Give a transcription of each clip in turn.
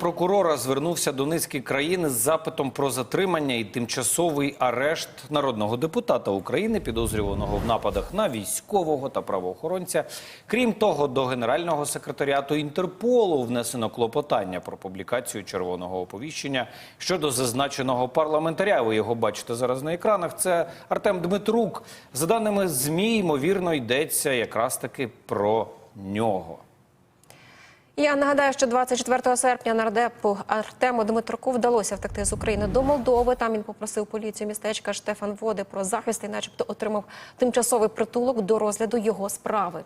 генпрокурора звернувся до низки країн з запитом про затримання і тимчасовий арешт народного депутата України, підозрюваного в нападах на військового та правоохоронця. Крім того, до генерального секретаріату Інтерполу внесено клопотання про публікацію червоного оповіщення щодо зазначеного парламентаря. Ви його бачите зараз на екранах. Це Артем Дмитрук. За даними змі, ймовірно, йдеться якраз таки про нього. Я нагадаю, що 24 серпня нардепу Артему Дмитруку вдалося втекти з України до Молдови. Там він попросив поліцію містечка Штефан Води про захист і, начебто, отримав тимчасовий притулок до розгляду його справи.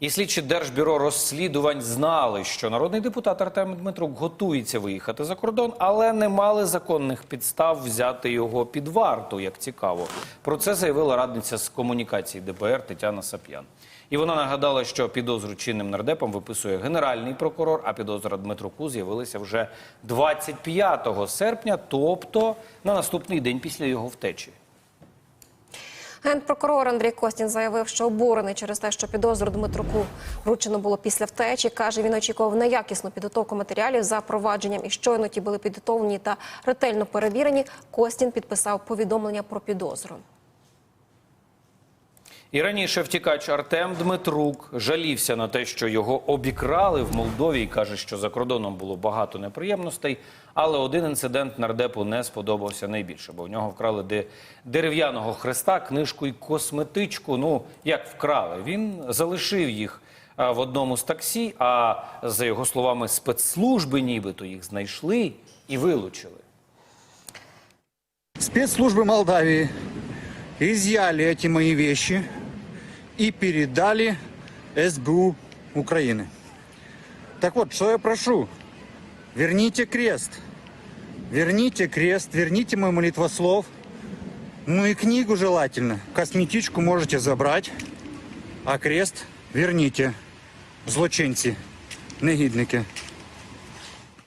І слідчі Держбюро розслідувань знали, що народний депутат Артем Дмитрук готується виїхати за кордон, але не мали законних підстав взяти його під варту, як цікаво. Про це заявила радниця з комунікації ДБР Тетяна Сап'ян. І вона нагадала, що підозру чинним нардепам виписує генеральний прокурор, а підозра Дмитруку з'явилася вже 25 серпня, тобто на наступний день після його втечі. Генпрокурор Андрій Костін заявив, що обурений через те, що підозру Дмитруку вручено було після втечі. Каже, він очікував на якісну підготовку матеріалів за провадженням і щойно ті були підготовлені та ретельно перевірені. Костін підписав повідомлення про підозру. І раніше втікач Артем Дмитрук жалівся на те, що його обікрали в Молдові і каже, що за кордоном було багато неприємностей. Але один інцидент нардепу не сподобався найбільше, бо в нього вкрали де- дерев'яного хреста, книжку і косметичку. Ну як вкрали? Він залишив їх а, в одному з таксі. А за його словами, спецслужби нібито їх знайшли і вилучили. Спецслужбы Молдавии изъяли эти мои вещи и передали СБУ Украины. Так вот, что я прошу? Верните крест. Верните крест, верните мой молитвослов. Ну и книгу желательно. Косметичку можете забрать, а крест верните. Злочинці, негідники.